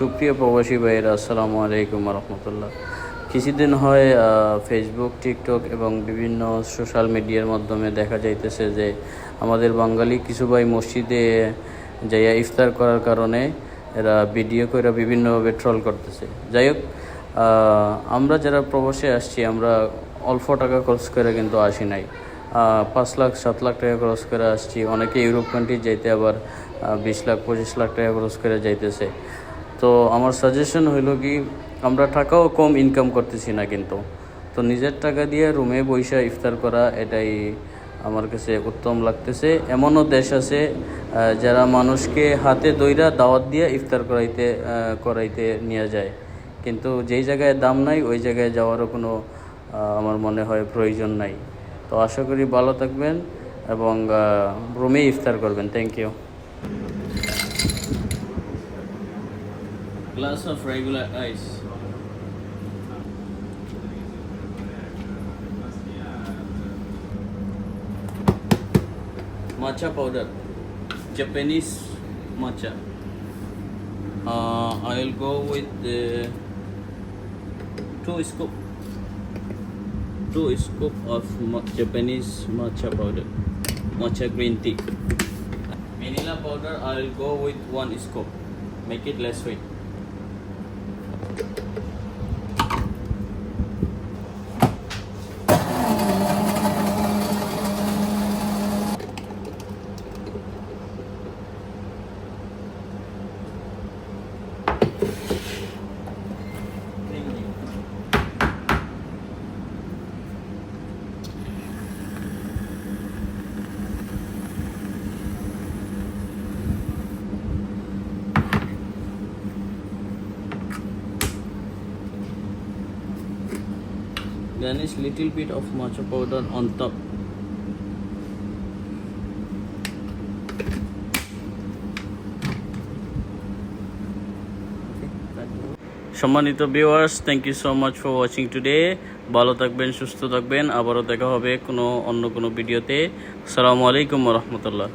সুপ্রিয় প্রবাসী ভাইয়েরা, আসসালামু আলাইকুম রহমতুল্লাহ। কিছুদিন হয় ফেসবুক টিকটক এবং বিভিন্ন সোশ্যাল মিডিয়ার মাধ্যমে দেখা যাইতেছে যে আমাদের বাঙালি কিছু ভাই মসজিদে যাইয়া ইফতার করার কারণে এরা ভিডিও করে বিভিন্নভাবে ট্রল করতেছে। যাই হোক আমরা যারা প্রবাসে আসছি, আমরা অল্প টাকা খরচ করে কিন্তু আসি নাই। পাঁচ লাখ, সাত লাখ টাকা খরচ করে আসছি। অনেকে ইউরোপ কান্ট্রি যাইতে আবার বিশ লাখ, পঁচিশ লাখ টাকা খরচ করে যাইতেছে। তো আমার সাজেশন হইল কি, আমরা টাকাও কম ইনকাম করতেছি না কিন্তু। তো নিজের টাকা দিয়ে রুমে বৈশা ইফতার করা, এটাই আমার কাছে উত্তম লাগতেছে। এমনও দেশ আছে যারা মানুষকে হাতে দইরা দাওয়াত দিয়ে ইফতার করাইতে করাইতে নিয়ে যায়। কিন্তু যেই জায়গায় দাম নাই, ওই জায়গায় যাওয়ারও কোনো আমার মনে হয় প্রয়োজন নাই। তো আশা করি ভালো থাকবেন এবং রুমে ইফতার করবেন। Thank you glass of regular ice. Matcha powder, Japanese matcha. Uh, I'll go with the two scoop, two scoop of Japanese matcha powder, matcha green tea. Vanilla powder, I'll go with one scoop. Make it less sweet. Garnish little bit of matcha powder on top. সম্মানিত viewers thank you so much for watching today ভালো থাকবেন, সুস্থ থাকবেন। আবারও দেখা হবে কোনো অন্য কোনো ভিডিওতে। আসসালামু আলাইকুম রহমতুল্লাহ।